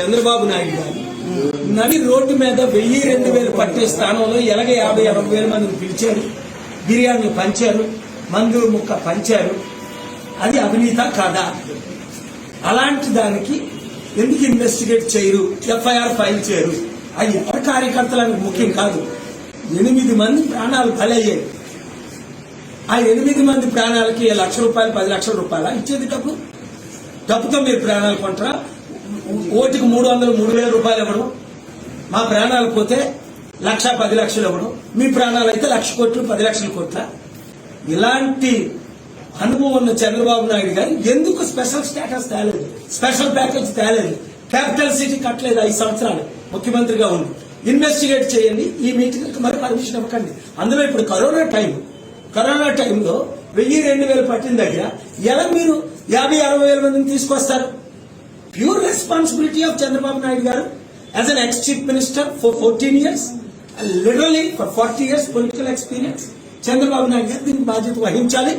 చంద్రబాబు నాయుడు గారు. నడి రోడ్డు మీద వెయ్యి రెండు వేలు పట్టే స్థానంలో ఎలాగ యాభై అరవై వేల మందిని పిలిచారు. బిర్యానీలు పంచారు. మందు ముక్క పంచారు. అది అవినీత కాదా? అలాంటి దానికి ఎందుకు ఇన్వెస్టిగేట్ చేయరు? ఎఫ్ఐఆర్ ఫైల్ చేయరు. అది ఎవరి కార్యకర్తలకు ముఖ్యం కాదు. ఎనిమిది మంది ప్రాణాలు బలయ్యాయి. ఆ ఎనిమిది మంది ప్రాణాలకి లక్ష రూపాయలు పది లక్షల రూపాయల ఇచ్చేది డబ్బు? డబ్బుతో మీరు ప్రాణాలు కొంటారా? ఓటుకు మూడు వందలు మూడు వేల రూపాయలు ఇవ్వడం మా ప్రాణాలు పోతే లక్ష పది లక్షలు ఇవ్వడం మీ ప్రాణాలు అయితే లక్ష కోట్లు పది లక్షల కోట్ల. ఇలాంటి అనుభవం ఉన్న చంద్రబాబు నాయుడు గారు ఎందుకు స్పెషల్ స్టేటస్ తేలేదు? స్పెషల్ ప్యాకేజ్ తేలేదు. క్యాపిటల్ సిటీ కట్టలేదు ఐదు సంవత్సరాలు. ముఖ్యమంత్రిగా ఉంది ఇన్వెస్టిగేట్ చేయండి. ఈ మీటింగ్ మరి పర్మిషన్ ఇవ్వకండి. అందులో ఇప్పుడు కరోనా టైం కరోనా టైంలో వెయ్యి రెండు వేలు పట్టిన దగ్గర ఎలా మీరు యాభై అరవై వేల మందిని తీసుకొస్తారు? Pure responsibility of Chandrababu Naidu garu as an ex chief minister for fourteen years literally for forty years political experience Chandrababu Naidu garu దీనికి బాధ్యత వహించాలి.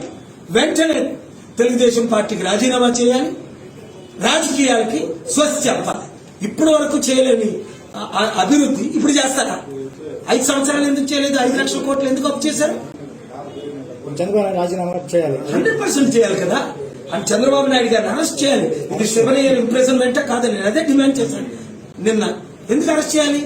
వెంటనే తెలుగుదేశం పార్టీకి రాజీనామా చేయాలి. రాజకీయాలకి స్వస్తి చెప్పాలి ఇప్పటి వరకు చేయలేని అభివృద్ధి ఇప్పుడు చేస్తారా? ఐదు సంవత్సరాలు ఎందుకు చేయలేదు? ఐదు లక్షల కోట్లు ఎందుకు అప్పు చేశారు? చంద్రబాబు రాజీనామా చేయాలి. హండ్రెడ్ పర్సెంట్ చేయాలి కదా? అని చంద్రబాబు నాయుడు గారిని అరెస్ట్ చేయాలి. ఇది శివనయ్య ఇంప్రెజన్మెంట్ కాదని నేను అదే డిమాండ్ చేశాను నిన్న ఎందుకు అరెస్ట్ చేయాలి?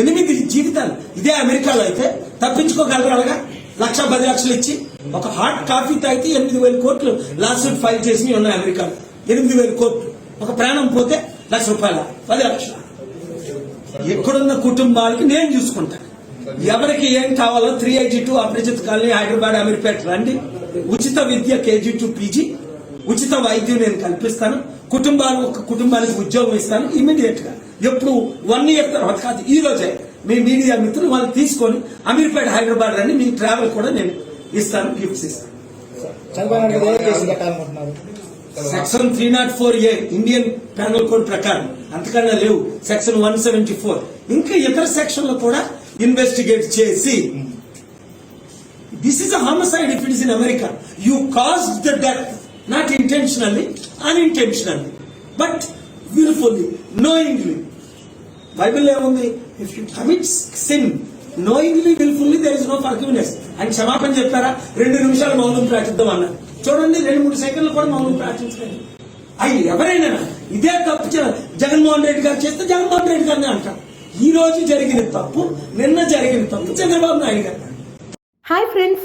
ఎనిమిది జీవితాలు ఇదే అమెరికాలో అయితే తప్పించుకోగలరు అలాగా లక్ష పది లక్షలు ఇచ్చి ఒక హాట్ కాఫీ తాగితే ఎనిమిది వేల కోట్లు లాసూట్ ఫైల్ చేసి ఉన్నాయి అమెరికాలో. ఎనిమిది వేల కోట్లు. ఒక ప్రాణం పోతే లక్ష రూపాయల? పది లక్షల? ఎక్కడున్న కుటుంబాలకి నేను చూసుకుంటాను ఎవరికి ఏం కావాలో three IG two Aprajith colony Hyderabad Ameerpet రండి. ఉచిత విద్య కేజీ టూ పీజీ. ఉచిత వైద్యం నేను కల్పిస్తాను. కుటుంబాలు ఒక కుటుంబానికి ఉద్యోగం ఇస్తాను ఇమీడియట్గా ఎప్పుడు వన్ ఇయర్ తర్వాత కాదు ఈ రోజే మీ మీడియా మిత్రులు వాళ్ళు తీసుకొని అమీర్పేట హైదరాబాద్ రండి. మీ ట్రావెల్ కూడా నేను ఇస్తాను గిఫ్ట్స్ ఇస్తాను. Case section three not four A Indian penal code ప్రకారం. అంతకన్నా లేవు. సెక్షన్ వన్ సెవెంటీ ఫోర్ ఇంకా ఇతర సెక్షన్లు కూడా ఇన్వెస్టిగేట్ చేసి. This is a homicide if it is in America you cause the death not intentionally unintentionally but wilfully knowingly Bible ఏముంది? If you commit sin knowingly wilfully there is no forgiveness అని క్షమాపణ చెప్పారా రెండు నిమిషాలు మౌనం ప్రార్థిద్దాం అన్నారు చూడండి రెండు మూడు సెకండ్లు కూడా మౌనం ప్రార్థించలేదు. అయ్యి ఎవరైనా ఇదే తప్పు జగన్మోహన్ రెడ్డి గారు చేస్తే జగన్మోహన్ రెడ్డి గారిని అంటారు ఈ రోజు జరిగిన తప్పు నిన్న జరిగిన తప్పు చంద్రబాబు నాయుడు గారు. Hi friends